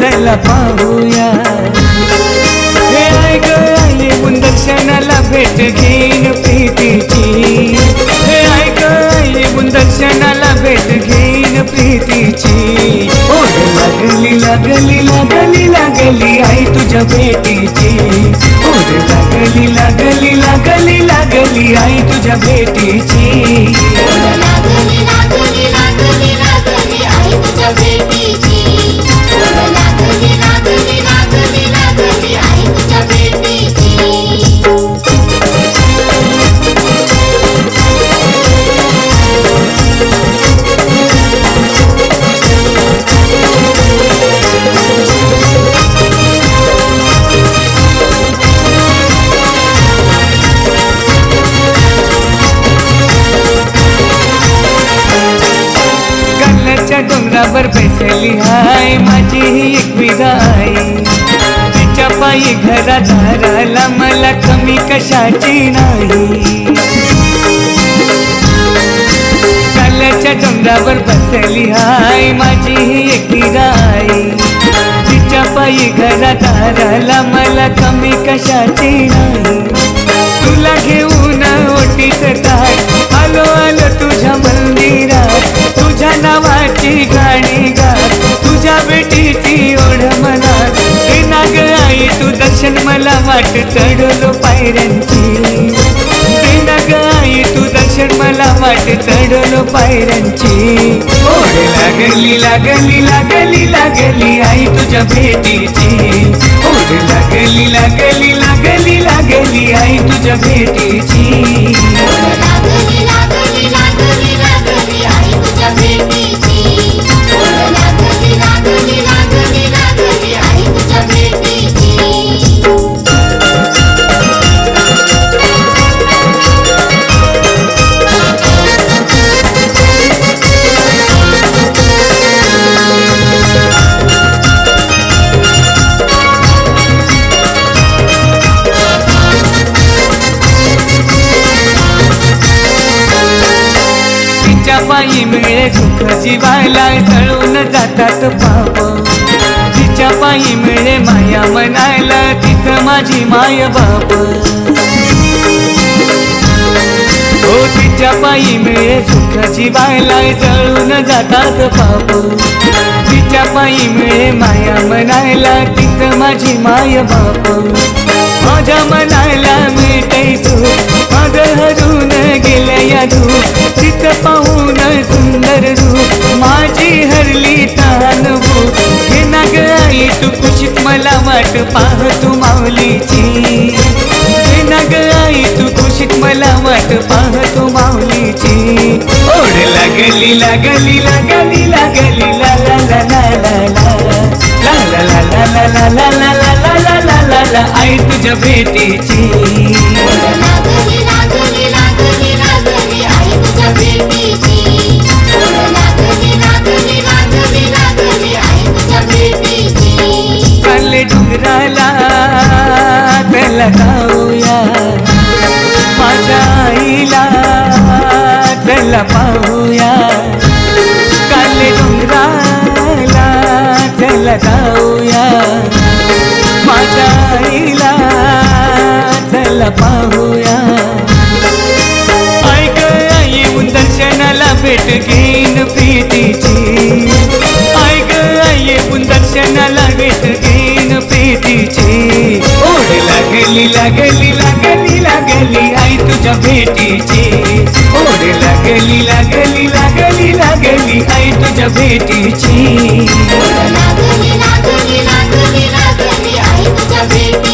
चला पाहूया. हे ऐक येऊन दर्शनाला भेट घेईन प्रीतीची. हे ऐक येऊन दर्शनाला भेट घेईन प्रीतीची. ओ लागली लागली लागली लागली आई तुझ्या भेटीची. ओ लागली लागली लागली लागली आई तुझ्या भेटीची. लागली लागली लागली लागली आई तुझ्या भेटी कल्ल्याच्या डोंगरावर हाय. माझी ही एक विदाई. तिच्या पायी घरा धाराला मला कमी कशाची नाही. कल्ल्याच्या डोंगरावर बसली हाय. माझी ही एक विदाई. तिच्या पायी घरा धाराला मला कमी कशाची नाही. तुला घेऊन ओटीच काय मला वाट चढलो पायऱ्यांची. हे नाग तू दर्शन मला वाट चढलो पायऱ्यांची. ओढ लागली लागली लागली लागली आई तुझ्या भेटीची. ओढ लागली लागली लागली लागली आई तुझ्या भेटीची. तिच्या पायी मिळे सुख जीवाला जळून जातात पाप. तिच्या पायी मिळे माया मनायला तिचं माझी माय बाप. हो तिच्या पायी मिळे सुख जीवायला जळून जातात पाप. तिच्या पायी मिळे माया मनायला तिचं माझी माय बाप. माझ्या मनाला मिळते सुख माझं हरून गेल्या तिचं पाहून सुंदर रूप माझी हरली तान हे नाग आई तू कुशीत मला वाट पाह तू माऊलीची हे नाग आई तू कुशीत मला वाट पाह तू माऊलीची ओढ लागली लागली लागली लागली ला ला ला ला ला ला ला ला ला ला ला ला ला ला ला ला ला ला ला आई तुझ्या भेटीची त्याला माझ्या आईला चला पाहूया. काले डोंगराला चला जाऊया. माझ्या आईला चला पाहूया. ऐक येऊन दर्शनाला भेट घेईन भेटीची. ओढ लागली लागली लागली लागली आई तुझ्या भेटीची. लागली लागली लागली लागली आई तुझ्या भेटी